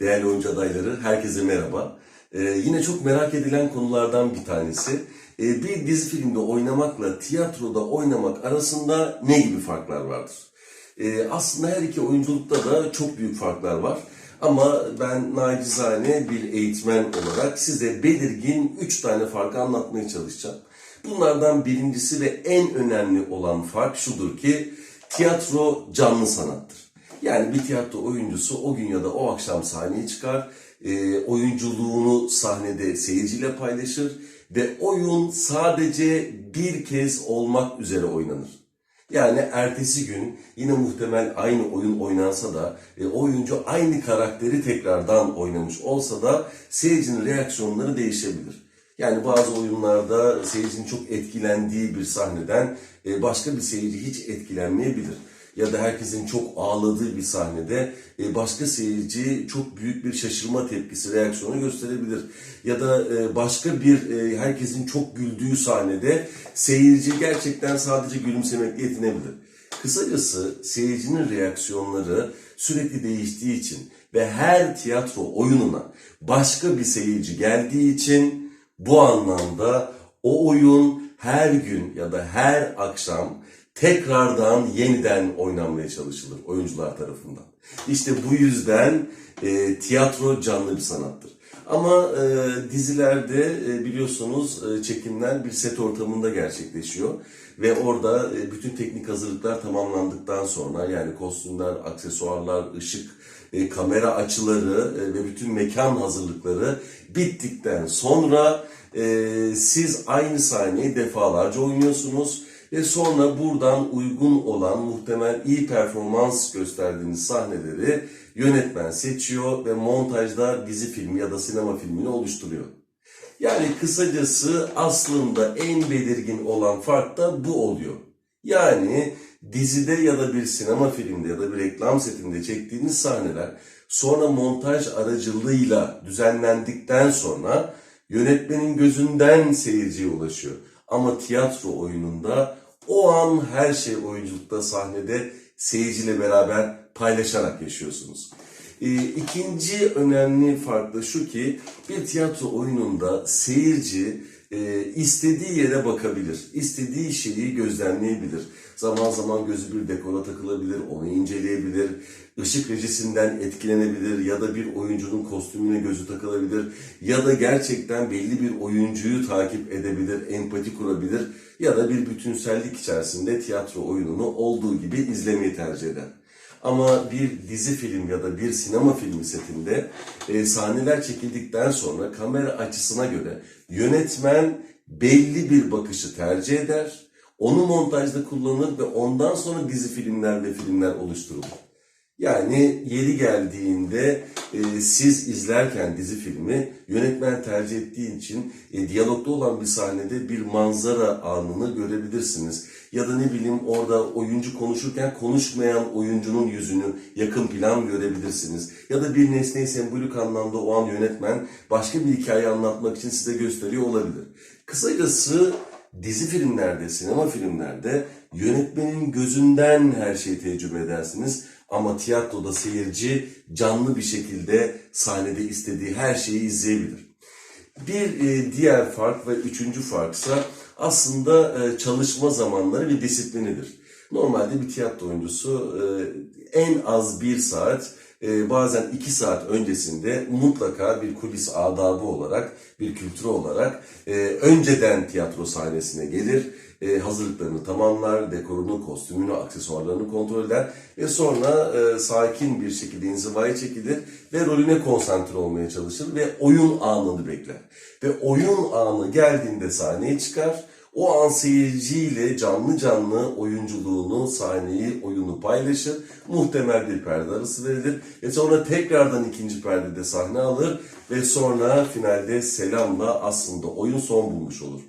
değerli oyuncu adayları, herkese merhaba. Ee, yine çok merak edilen konulardan bir tanesi. Ee, bir dizi filmde oynamakla tiyatroda oynamak arasında ne gibi farklar vardır? Ee, aslında her iki oyunculukta da çok büyük farklar var. Ama ben nacizane bir eğitmen olarak size belirgin 3 tane farkı anlatmaya çalışacağım. Bunlardan birincisi ve en önemli olan fark şudur ki tiyatro canlı sanattır. Yani bir tiyatro oyuncusu o gün ya da o akşam sahneye çıkar, e, oyunculuğunu sahnede seyirciyle paylaşır ve oyun sadece bir kez olmak üzere oynanır. Yani ertesi gün yine muhtemel aynı oyun oynansa da e, oyuncu aynı karakteri tekrardan oynamış olsa da seyircinin reaksiyonları değişebilir. Yani bazı oyunlarda seyircinin çok etkilendiği bir sahneden e, başka bir seyirci hiç etkilenmeyebilir. Ya da herkesin çok ağladığı bir sahnede e, başka seyirci çok büyük bir şaşırma tepkisi, reaksiyonu gösterebilir. Ya da e, başka bir e, herkesin çok güldüğü sahnede seyirci gerçekten sadece gülümsemekle yetinebilir. Kısacası seyircinin reaksiyonları sürekli değiştiği için ve her tiyatro oyununa başka bir seyirci geldiği için bu anlamda o oyun her gün ya da her akşam tekrardan yeniden oynanmaya çalışılır oyuncular tarafından. İşte bu yüzden e, tiyatro canlı bir sanattır. Ama e, dizilerde e, biliyorsunuz e, çekimler bir set ortamında gerçekleşiyor ve orada e, bütün teknik hazırlıklar tamamlandıktan sonra yani kostümler, aksesuarlar, ışık, e, kamera açıları e, ve bütün mekan hazırlıkları bittikten sonra e, siz aynı sahneyi defalarca oynuyorsunuz ve sonra buradan uygun olan muhtemel iyi performans gösterdiğiniz sahneleri yönetmen seçiyor ve montajda dizi filmi ya da sinema filmini oluşturuyor. Yani kısacası aslında en belirgin olan fark da bu oluyor. Yani dizide ya da bir sinema filminde ya da bir reklam setinde çektiğiniz sahneler sonra montaj aracılığıyla düzenlendikten sonra yönetmenin gözünden seyirciye ulaşıyor. Ama tiyatro oyununda o an her şey oyunculukta sahnede seyirciyle beraber paylaşarak yaşıyorsunuz. Ee, İkinci önemli fark da şu ki bir tiyatro oyununda seyirci e, istediği yere bakabilir, istediği şeyi gözlemleyebilir. Zaman zaman gözü bir dekora takılabilir, onu inceleyebilir, ışık rejisinden etkilenebilir ya da bir oyuncunun kostümüne gözü takılabilir ya da gerçekten belli bir oyuncuyu takip edebilir, empati kurabilir ya da bir bütünsellik içerisinde tiyatro oyununu olduğu gibi izlemeyi tercih eder. Ama bir dizi film ya da bir sinema filmi setinde e, sahneler çekildikten sonra kamera açısına göre yönetmen belli bir bakışı tercih eder. Onu montajda kullanır ve ondan sonra dizi filmler ve filmler oluşturulur. Yani yeri geldiğinde e, siz izlerken dizi filmi yönetmen tercih ettiği için e, diyalogda olan bir sahnede bir manzara anını görebilirsiniz. Ya da ne bileyim orada oyuncu konuşurken konuşmayan oyuncunun yüzünü yakın plan görebilirsiniz. Ya da bir nesneyi sembolik anlamda o an yönetmen başka bir hikaye anlatmak için size gösteriyor olabilir. Kısacası dizi filmlerde, sinema filmlerde yönetmenin gözünden her şeyi tecrübe edersiniz. Ama tiyatroda seyirci canlı bir şekilde sahnede istediği her şeyi izleyebilir. Bir e, diğer fark ve üçüncü farksa aslında e, çalışma zamanları ve disiplinidir. Normalde bir tiyatro oyuncusu e, en az bir saat e, bazen iki saat öncesinde mutlaka bir kulis adabı olarak, bir kültürü olarak e, önceden tiyatro sahnesine gelir, e, hazırlıklarını tamamlar, dekorunu, kostümünü, aksesuarlarını kontrol eder ve sonra e, sakin bir şekilde inzivaya çekilir ve rolüne konsantre olmaya çalışır ve oyun anını bekler. Ve oyun anı geldiğinde sahneye çıkar, o an seyirciyle canlı canlı oyunculuğunu, sahneyi, oyunu paylaşır. Muhtemel bir perde arası verilir. Ve sonra tekrardan ikinci perdede sahne alır. Ve sonra finalde selamla aslında oyun son bulmuş olur.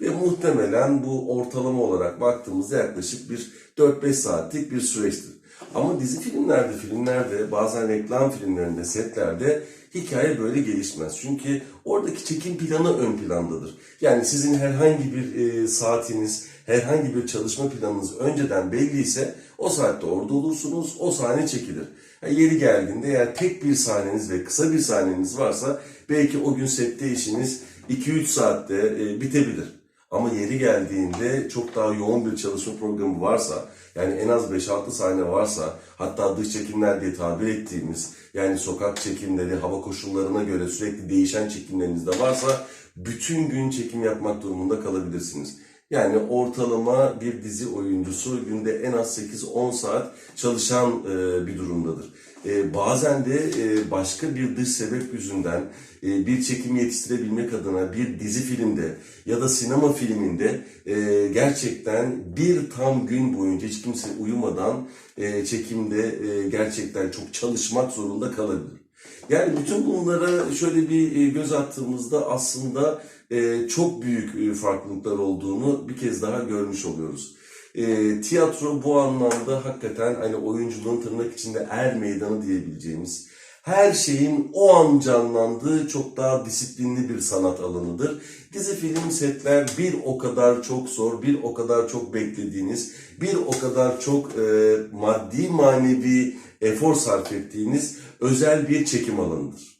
Ve muhtemelen bu ortalama olarak baktığımızda yaklaşık bir 4-5 saatlik bir süreçtir. Ama dizi filmlerde, filmlerde, bazen reklam filmlerinde, setlerde hikaye böyle gelişmez. Çünkü oradaki çekim planı ön plandadır. Yani sizin herhangi bir e, saatiniz, herhangi bir çalışma planınız önceden belliyse o saatte orada olursunuz, o sahne çekilir. Ha, yeri geldiğinde eğer tek bir sahneniz ve kısa bir sahneniz varsa belki o gün sette işiniz 2-3 saatte e, bitebilir. Ama yeri geldiğinde çok daha yoğun bir çalışma programı varsa, yani en az 5-6 sahne varsa, hatta dış çekimler diye tabir ettiğimiz, yani sokak çekimleri, hava koşullarına göre sürekli değişen çekimleriniz de varsa, bütün gün çekim yapmak durumunda kalabilirsiniz. Yani ortalama bir dizi oyuncusu günde en az 8-10 saat çalışan e, bir durumdadır. E, bazen de e, başka bir dış sebep yüzünden e, bir çekim yetiştirebilmek adına bir dizi filmde ya da sinema filminde e, gerçekten bir tam gün boyunca hiç kimse uyumadan e, çekimde e, gerçekten çok çalışmak zorunda kalabilir. Yani bütün bunlara şöyle bir e, göz attığımızda aslında e, çok büyük e, farklılıklar olduğunu bir kez daha görmüş oluyoruz. E, tiyatro bu anlamda hakikaten hani oyunculuğun tırnak içinde er meydanı diyebileceğimiz her şeyin o an canlandığı çok daha disiplinli bir sanat alanıdır. Dizi film setler bir o kadar çok zor, bir o kadar çok beklediğiniz, bir o kadar çok e, maddi manevi efor sarf ettiğiniz özel bir çekim alanıdır.